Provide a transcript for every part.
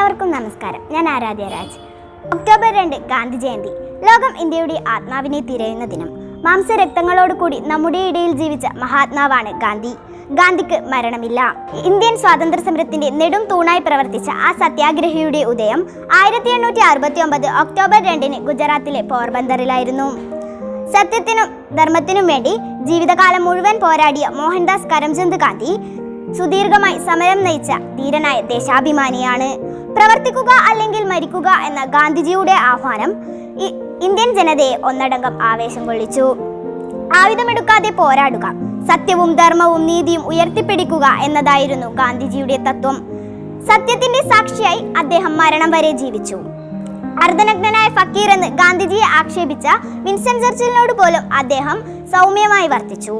എല്ലാവർക്കും നമസ്കാരം. ഞാൻ ആരാധ്യ രാജ്. ഒക്ടോബർ രണ്ട് ഗാന്ധി ജയന്തി. ലോകം ഇന്ത്യയുടെ ആത്മാവിനെ തിരയുന്ന ദിനം. മാംസരക്തങ്ങളോടുകൂടി നമ്മുടെ ഇടയിൽ ജീവിച്ച മഹാത്മാവാണ് ഗാന്ധി. ഗാന്ധിക്ക് മരണമില്ല. ഇന്ത്യൻ സ്വാതന്ത്ര്യ സമരത്തിന്റെ നെടും തൂണായി പ്രവർത്തിച്ച ആ സത്യാഗ്രഹിയുടെ ഉദയം ആയിരത്തി എണ്ണൂറ്റി അറുപത്തി ഒമ്പത് ഒക്ടോബർ രണ്ടിന് ഗുജറാത്തിലെ പോർബന്ദറിലായിരുന്നു. സത്യത്തിനും ധർമ്മത്തിനും വേണ്ടി ജീവിതകാലം മുഴുവൻ പോരാടിയ മോഹൻദാസ് കരംചന്ദ് ഗാന്ധി സുദീർഘമായി സമരം നയിച്ച ധീരനായ ദേശാഭിമാനിയാണ്. പ്രവർത്തിക്കുക അല്ലെങ്കിൽ മരിക്കുക എന്ന ഗാന്ധിജിയുടെ ആഹ്വാനം ഇന്ത്യൻ ജനതയെ ഒന്നടങ്കം ആവേശം കൊള്ളിച്ചു. ആയുധമെടുക്കാതെ പോരാടുക സത്യവും ധർമ്മവും നീതിയും ഉയർത്തിപ്പിടിക്കുക എന്നതായിരുന്നു ഗാന്ധിജിയുടെ തത്വം. സത്യത്തിന്റെ സാക്ഷിയായി അദ്ദേഹം മരണം വരെ ജീവിച്ചു. അർദ്ധനഗ്നനായ ഫക്കീർ എന്ന് ഗാന്ധിജിയെ ആക്ഷേപിച്ച വിൻസ്റ്റൺ ചർച്ചിലിനോട് പോലും അദ്ദേഹം സൗമ്യമായി വർത്തിച്ചു.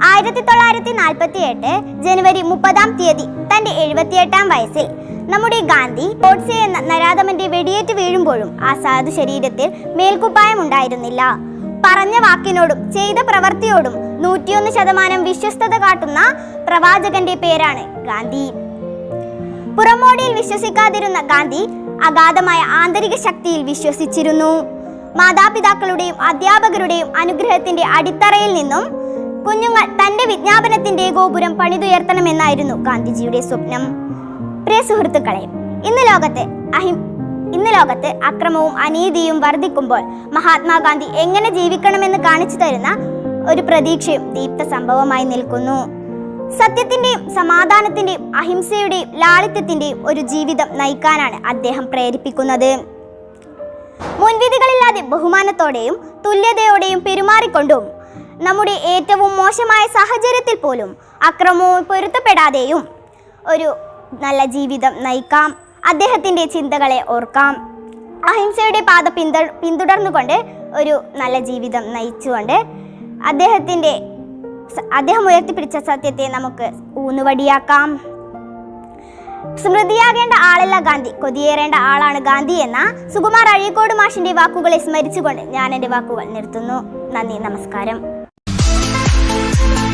ആയിരത്തി തൊള്ളായിരത്തി നാൽപ്പത്തി എട്ട് ജനുവരി മുപ്പതാം തീയതി തന്റെ എഴുപത്തിയെട്ടാം വയസ്സിൽ. നമ്മുടെ ഗാന്ധി ഗോഡ്സെ എന്ന നരാധമന്റെ വെടിയേറ്റ് വീഴുമ്പോഴും ആ സാധു ശരീരത്തിൽ മേൽക്കുപ്പായം ഉണ്ടായിരുന്നില്ല. പറഞ്ഞ വാക്കിനോടും ചെയ്ത പ്രവൃത്തിയോടും നൂറ്റിയൊന്ന് ശതമാനം വിശ്വസ്തത കാട്ടുന്ന പ്രവാചകന്റെ പേരാണ് ഗാന്ധി. പുറമോടിയിൽ വിശ്വസിക്കാതിരുന്ന ഗാന്ധി അഗാധമായ ആന്തരിക ശക്തിയിൽ വിശ്വസിച്ചിരുന്നു. മാതാപിതാക്കളുടെയും അധ്യാപകരുടെയും അനുഗ്രഹത്തിന്റെ അടിത്തറയിൽ നിന്നും കുഞ്ഞുങ്ങൾ തന്റെ വിജ്ഞാപനത്തിന്റെ ഗോപുരം പണിതുയർത്തണമെന്നായിരുന്നു ഗാന്ധിജിയുടെ സ്വപ്നം. പ്രിയ സുഹൃത്തുക്കളെ ഇന്ന് ലോകത്ത് അഹിം ഇന്ന് ലോകത്ത് അക്രമവും അനീതിയും വർദ്ധിക്കുമ്പോൾ മഹാത്മാഗാന്ധി എങ്ങനെ ജീവിക്കണമെന്ന് കാണിച്ചു തരുന്ന ഒരു പ്രതീക്ഷയും ദീപ്ത സംഭവമായി നിൽക്കുന്നു. സത്യത്തിന്റെയും സമാധാനത്തിന്റെയും അഹിംസയുടെയും ലാളിത്യത്തിന്റെയും ഒരു ജീവിതം നയിക്കാനാണ് അദ്ദേഹം പ്രേരിപ്പിക്കുന്നത്. മുൻവിധികളില്ലാതെ ബഹുമാനത്തോടെയും തുല്യതയോടെയും പെരുമാറിക്കൊണ്ടും നമ്മുടെ ഏറ്റവും മോശമായ സാഹചര്യത്തിൽ പോലും അക്രമവും പൊരുത്തപ്പെടാതെയും ഒരു നല്ല ജീവിതം നയിക്കാം. അദ്ദേഹത്തിന്റെ ചിന്തകളെ ഓർക്കാം. അഹിംസയുടെ പാത പിന്തു പിന്തുടർന്നുകൊണ്ട് ഒരു നല്ല ജീവിതം നയിച്ചുകൊണ്ട് അദ്ദേഹത്തിന്റെ അദ്ദേഹം ഉയർത്തിപ്പിടിച്ച സത്യത്തെ നമുക്ക് ഊന്നുവടിയാക്കാം. സ്മൃതിയാകേണ്ട ആളല്ല ഗാന്ധി. കൊതിയേറേണ്ട ആളാണ് ഗാന്ധി എന്ന സുകുമാർ അഴീക്കോട് മാഷിന്റെ വാക്കുകളെ സ്മരിച്ചുകൊണ്ട് ഞാൻ എന്റെ വാക്കുകൾ നിർത്തുന്നു. നന്ദി നമസ്കാരം. Thank you.